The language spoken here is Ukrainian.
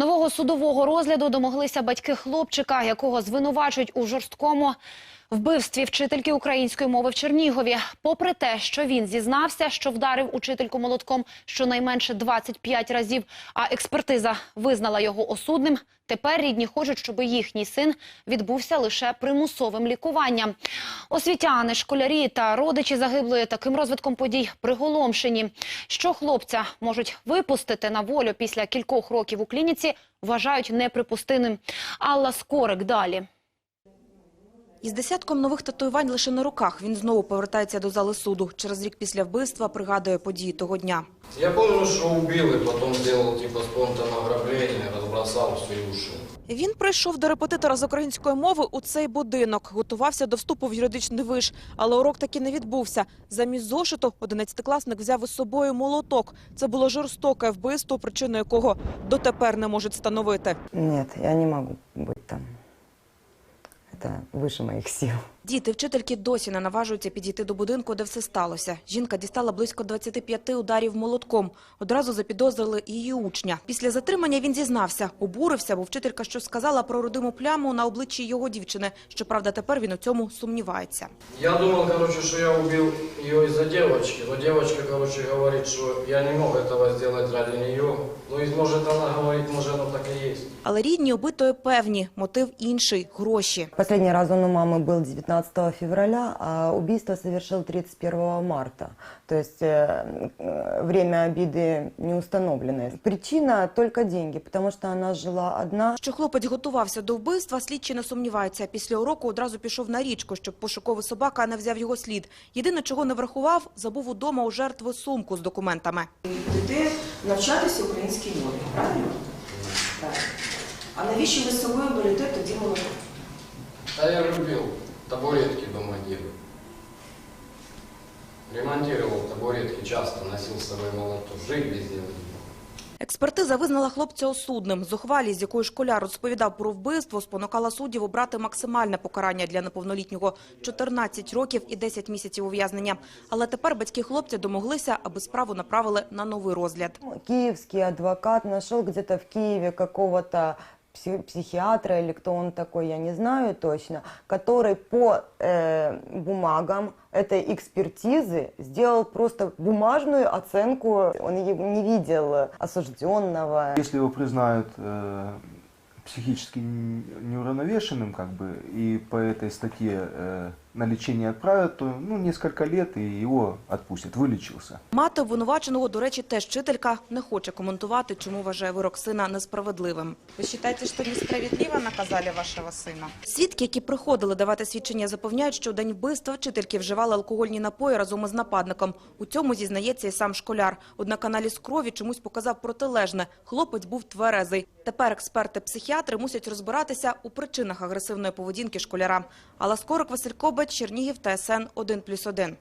Нового судового розгляду домоглися батьки хлопчика, якого звинувачують у жорсткому вбивстві вчительки української мови в Чернігові. Попри те, що він зізнався, що вдарив учительку молотком щонайменше 25 разів, а експертиза визнала його осудним. Тепер рідні хочуть, щоб їхній син відбувся лише примусовим лікуванням. Освітяни, школярі та родичі загиблої таким розвитком подій приголомшені. Що хлопця можуть випустити на волю після кількох років у клініці, вважають неприпустимим. Алла Скорик далі. Із десятком нових татуювань лише на руках він знову повертається до зали суду. Через рік після вбивства пригадує події того дня. Я помню, что убил и потом сделал типа спонтанное ограбление, разбросал все уши. Він прийшов до репетитора з української мови у цей будинок, готувався до вступу в юридичний виш, але урок таки не відбувся. Замість зошиту одинадцятикласник взяв із собою молоток. Це було жорстоке вбивство, причину якого дотепер не можуть встановити. Нет, я не могу быть там. Это выше моих сил. Діти вчительки досі не наважуються підійти до будинку, де все сталося. Жінка дістала близько 25 ударів молотком. Одразу запідозрили і її учня. Після затримання він зізнався, обурився, бо вчителька щось сказала про родиму пляму на обличчі його дівчини. Щоправда, тепер він у цьому сумнівається. Я думал, короче, что я убил ее из-за девочки, но девочка, короче, говорит, что я не мог этого сделать ради нее. Ну и может она говорит, может оно так и есть. Але рідні убитої певні, мотив інший – гроші. Последний раз он у мамы был 19 февраля, а убийство совершил 31 марта. То есть э, э, время обиды не установленное. Причина только деньги, потому что она жила одна. Що хлопець готувався до вбивства, слідчі не сумніваються. Після уроку одразу пішов на річку, щоб пошуковий собака не взяв його слід. Єдине, чого не врахував, забув удома у жертви сумку з документами. будете навчатися українській мові, правильно? Так. А навіщо ви з собою берете тоді молоко? А я любил табуретки дома делать. Ремонтировал табуретки часто, носил с собой молоток. Жить везде. Експертиза визнала хлопця осудним. Зухвалість, з якою школяр розповідав про вбивство, спонукала суддів обрати максимальне покарання для неповнолітнього – 14 років і 10 місяців ув'язнення. Але тепер батьки хлопця домоглися, аби справу направили на новий розгляд. Киевский адвокат нашел где-то в Киеве какого-то пси- психиатра или кто он такой, я не знаю точно, который по э, бумагам этой экспертизы сделал просто бумажную оценку. Он е- не видел осужденного. Если его признают э, психически н- неуравновешенным, как бы, и по этой статье э, на лечение отправят, то ну, несколько лет и его отпустят, вылечился. Мати обвинуваченого, до речі, теж вчителька, не хоче коментувати, чому вважає вирок сина несправедливим. Вы считаете, что несправедливо наказали вашего сына? Свідки, які приходили давати свідчення, запевняють, що у день вбивства вчительки вживали алкогольні напої разом із нападником. У цьому зізнається і сам школяр. Однак аналіз крові чомусь показав протилежне. Хлопець був тверезий. Тепер експерти-психіатри мусять розбиратися у причинах агресивної поведінки школяра. Алла Скорик, Василь Кобець, Чернігів, ТСН 1+,1.